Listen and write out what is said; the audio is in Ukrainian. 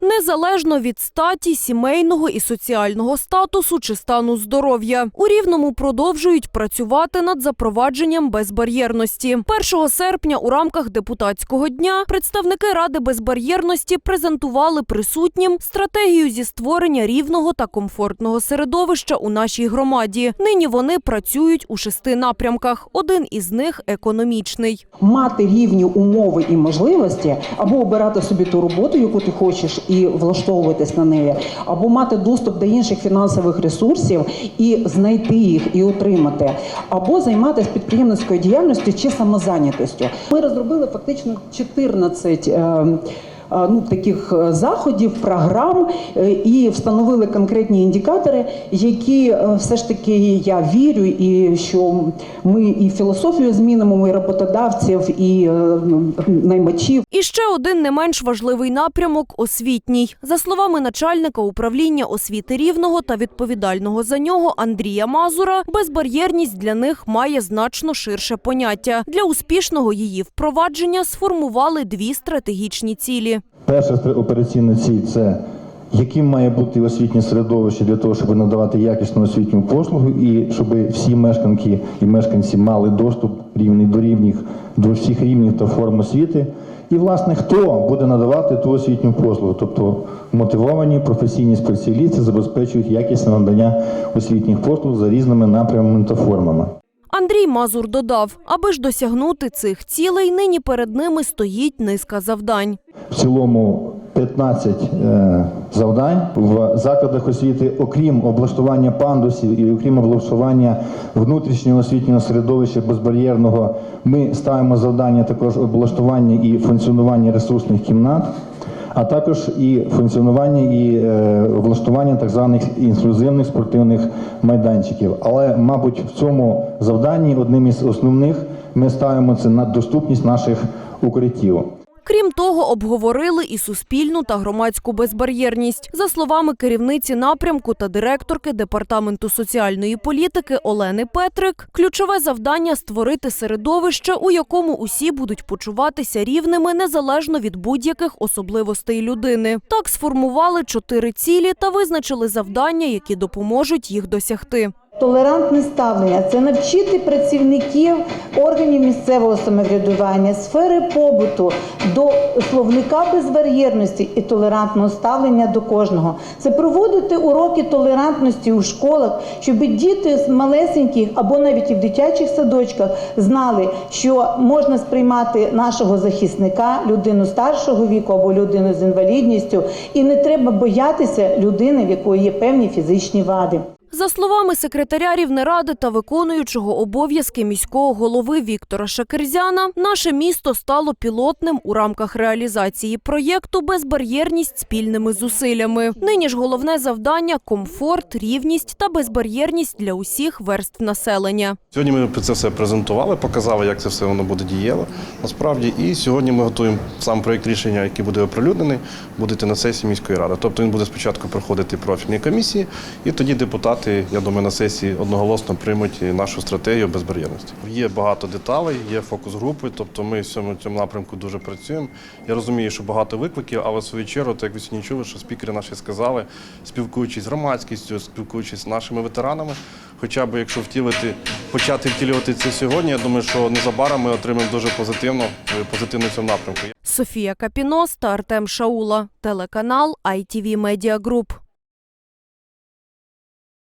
Незалежно від статі, сімейного і соціального статусу чи стану здоров'я, у Рівному продовжують працювати над запровадженням безбар'єрності. 1 серпня у рамках депутатського дня представники Ради безбар'єрності презентували присутнім стратегію зі створення рівного та комфортного середовища у нашій громаді. Нині вони працюють у шести напрямках. Один із них економічний. мати рівні умови і можливості, або обирати собі ту роботу, яку ти хочеш, і влаштовуватись на неї, або мати доступ до інших фінансових ресурсів і знайти їх і отримати, або займатися підприємницькою діяльністю чи самозайнятістю. Ми розробили фактично 14 е, е, Ну, таких е, заходів, програм е, і встановили конкретні індикатори, які е, все ж таки я вірю, і що ми і філософію змінимо, і роботодавців, і е, наймачів. І ще один не менш важливий напрямок освітній. За словами начальника управління освіти рівного та відповідального за нього Андрія Мазура, безбар'єрність для них має значно ширше поняття. Для успішного її впровадження сформували дві стратегічні цілі. Перша операційна ціль це яким має бути освітнє середовище для того, щоб надавати якісну освітню послугу, і щоб всі мешканки і мешканці мали доступ рівний до рівних до всіх рівнів та форм освіти. І, власне, хто буде надавати ту освітню послугу, тобто мотивовані професійні спеціалісти забезпечують якісне надання освітніх послуг за різними напрямами та формами. Андрій Мазур додав, аби ж досягнути цих цілей, нині перед ними стоїть низка завдань. В цілому 15 е, завдань в закладах освіти, окрім облаштування пандусів і окрім облаштування внутрішнього освітнього середовища безбар'єрного, ми ставимо завдання також облаштування і функціонування ресурсних кімнат. А також і функціонування і е, влаштування так званих інклюзивних спортивних майданчиків. Але, мабуть, в цьому завданні одним із основних ми ставимо це на доступність наших укриттів. Крім того, обговорили і суспільну та громадську безбар'єрність. За словами керівниці напрямку та директорки департаменту соціальної політики Олени Петрик, ключове завдання створити середовище, у якому усі будуть почуватися рівними незалежно від будь-яких особливостей людини. Так сформували чотири цілі та визначили завдання, які допоможуть їх досягти. Толерантне ставлення це навчити працівників органів місцевого самоврядування, сфери побуту до словника безбар'єрності і толерантного ставлення до кожного. Це проводити уроки толерантності у школах, щоб діти з малесеньких або навіть і в дитячих садочках знали, що можна сприймати нашого захисника, людину старшого віку або людину з інвалідністю, і не треба боятися людини, в якої є певні фізичні вади. За словами секретаря Рівнеради та виконуючого обов'язки міського голови Віктора Шакерзяна, наше місто стало пілотним у рамках реалізації проєкту Безбар'єрність спільними зусиллями. Нині ж головне завдання комфорт, рівність та безбар'єрність для усіх верств населення. Сьогодні ми це все презентували, показали, як це все воно буде дієво. Насправді, і сьогодні ми готуємо сам проєкт рішення, який буде оприлюднений, буде на сесії міської ради. Тобто він буде спочатку проходити профільні комісії, і тоді депутати, я думаю, на сесії одноголосно приймуть нашу стратегію безбар'єрності. Є багато деталей, є фокус групи, тобто ми в цьому, цьому напрямку дуже працюємо. Я розумію, що багато викликів, але в свою чергу, так як ви сьогодні чули, що спікери наші сказали, спілкуючись з громадськістю, спілкуючись з нашими ветеранами, хоча б якщо втілити, почати втілювати це сьогодні, я думаю, що незабаром ми отримаємо дуже позитивно, позитивно в цьому напрямку. Софія Капінос та Артем Шаула. Телеканал ITV Media Group.